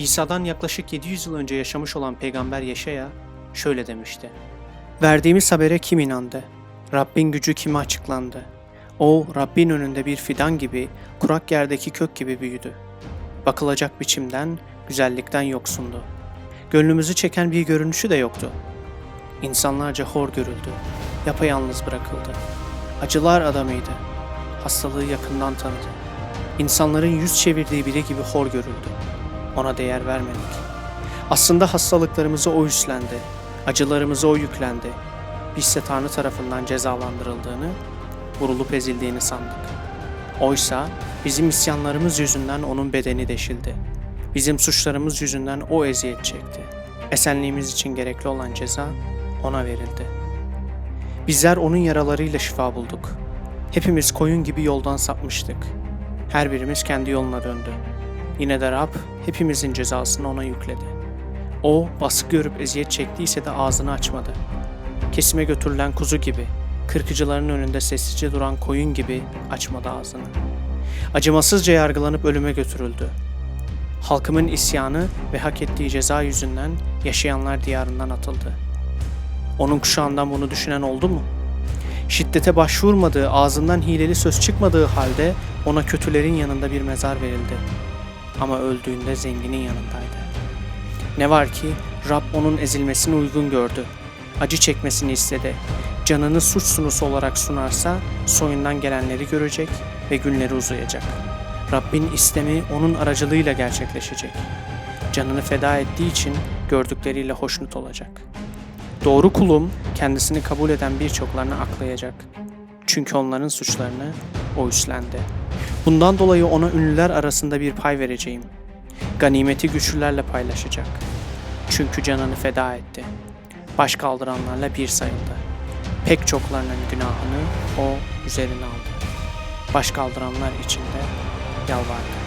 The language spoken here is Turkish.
İsa'dan yaklaşık 700 yıl önce yaşamış olan peygamber Yeşaya şöyle demişti. Verdiğimiz habere kim inandı? Rabbin gücü kime açıklandı? O Rabbin önünde bir fidan gibi, kurak yerdeki kök gibi büyüdü. Bakılacak biçimden, güzellikten yoksundu. Gönlümüzü çeken bir görünüşü de yoktu. İnsanlarca hor görüldü, yapayalnız bırakıldı. Acılar adamıydı, hastalığı yakından tanıdı. İnsanların yüz çevirdiği biri gibi hor görüldü. Ona değer vermedik. Aslında hastalıklarımızı o üstlendi, acılarımızı o yüklendi. Bizse Tanrı tarafından cezalandırıldığını, vurulup ezildiğini sandık. Oysa bizim isyanlarımız yüzünden onun bedeni deşildi. Bizim suçlarımız yüzünden o eziyet çekti. Esenliğimiz için gerekli olan ceza ona verildi. Bizler onun yaralarıyla şifa bulduk. Hepimiz koyun gibi yoldan sapmıştık. Her birimiz kendi yoluna döndü. Yine de Rab hepimizin cezasını ona yükledi. O baskı görüp eziyet çektiyse de ağzını açmadı. Kesime götürülen kuzu gibi, kırkıcıların önünde sessizce duran koyun gibi açmadı ağzını. Acımasızca yargılanıp ölüme götürüldü. Halkımın isyanı ve hak ettiği ceza yüzünden yaşayanlar diyarından atıldı. Onun kuşağından bunu düşünen oldu mu? Şiddete başvurmadığı, ağzından hileli söz çıkmadığı halde ona kötülerin yanında bir mezar verildi. Ama öldüğünde zenginin yanındaydı. Ne var ki Rab onun ezilmesini uygun gördü. Acı çekmesini istedi. Canını suç sunusu olarak sunarsa soyundan gelenleri görecek ve günleri uzayacak. Rabbin istemi onun aracılığıyla gerçekleşecek. Canını feda ettiği için gördükleriyle hoşnut olacak. Doğru kulum kendisini kabul eden birçoklarını aklayacak. Çünkü onların suçlarını o üstlendi. Bundan dolayı ona ünlüler arasında bir pay vereceğim. Ganimeti güçlülerle paylaşacak. Çünkü canını feda etti. Baş kaldıranlarla bir sayıldı. Pek çoklarının günahını o üzerine aldı. Baş kaldıranlar için de yalvardı.